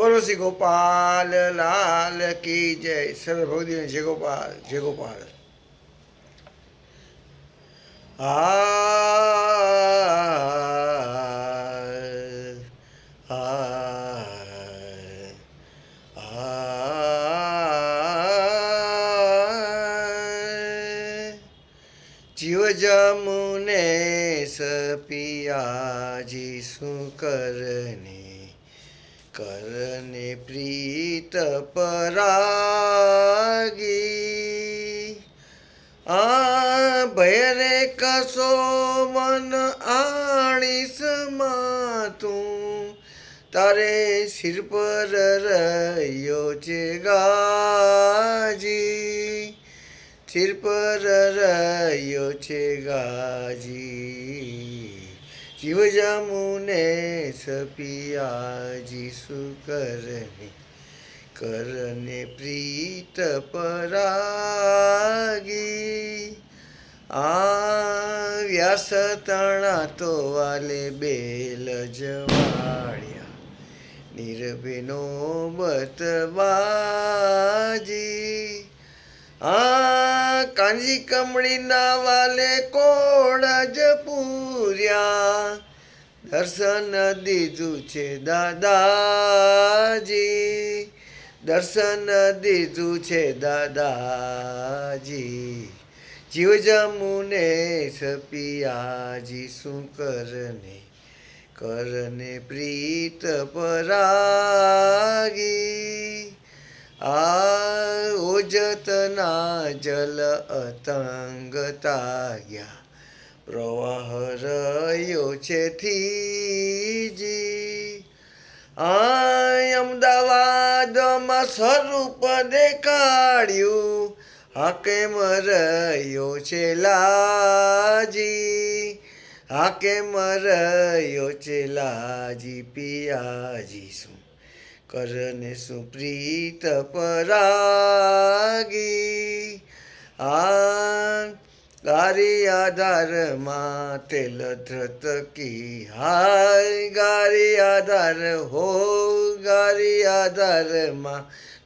બોલો શ્રી ગોપાલ, લાલ કી જય. સર્વ ભગવદીઓ જય ગોપાલ જય ગોપાલ. જીવ જમુને સપિયાજી શું કરને? કરને પ્રીત પરાગી આ ભયરે કસો મન આણીસ માતું તારે શિર પર રહ્યો છે ગાજી શિર પર રહ્યો છે ગાજી જીવ જમુને સપિયાજી સુકરને કરને પ્રીત પરાગી. આ વ્યાસ તણા તો વાલે બેલ જવાળ્યા નિરભેનો બતબાજી. આ કાંજી કમળીના વાલે જ પૂર્યા. દર્શન દીધું છે દાદાજી. દર્શન દીધું છે દાદાજી. જીવ જમુને સપિયાજી શું કરને? કરને પ્રીત પરાગી. આ ઓજતના જલ અતંગ તાગ્યા પ્રવાહ રહ્યો છે થીજી અમદાવાદમાં સ્વરૂપ દેખાડ્યું. આ કેમ રહ્યો છે લાજી આ કેમ રહ્યો છે લાજી પિયાજી. શું? કરને સુપ્રીત પરાગી. આ ગારી આધારમાં તેલ ધ્રત કી હાય. ગારી આધાર હો, ગારી આધારમાં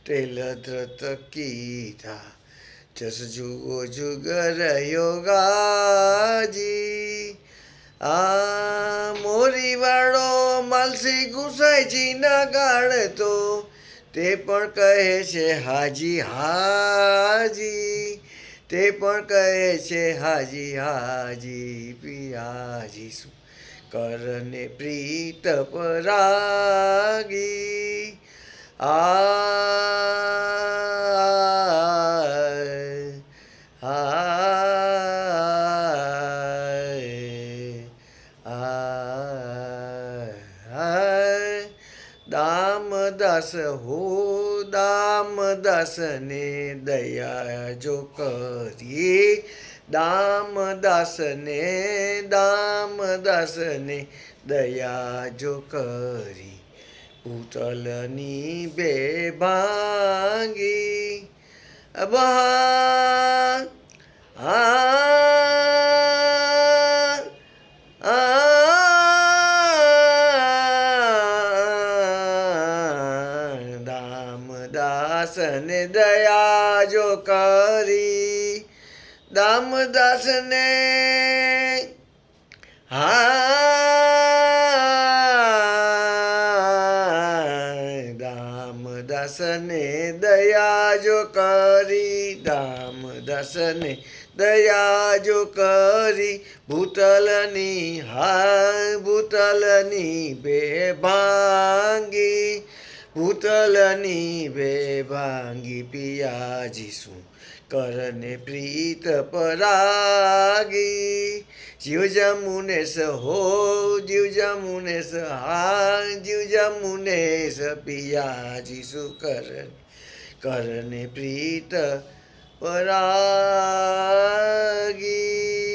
તેલ ધ્રત કીધા જસ જુગો જુગર યોગાજી. આ મોરી વાળો માલસી ગુસાઈજી ના ગાળતો તે પણ કહે છે, હાજી હાજી. તે પણ કહે છે, હાજી હાજી પિયાજી શું કરને પ્રીત પરાગી, આ દામદાસ હો દામ ને દયા જો કરીએ. દામ દાસને દામ દાસને દયા જો કરી. પૂતલની બે ભાંગી બા આ દામદાસ ને દયા જો કરી દામદાસ ને હા દામદાસ ને દયા જો કરી દામદાસ ને દયા જો કરી, ભૂતલની હા ભૂતલની બે ભાંગી ભૂતલની બે ભાંગી પિયાજી શું કરને પ્રીત પરાગી? જીવ જમુને હો, જીવ જમુને હા જીવ જમુને સ પિયાજી શું કર કરને પ્રીત પરાગી?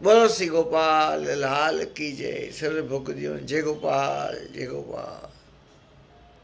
બોલો શ્રી ગોપાલ લાલ કી જય સર્વ ભક્તિઓ જય ગોપાલ જય ગોપાલ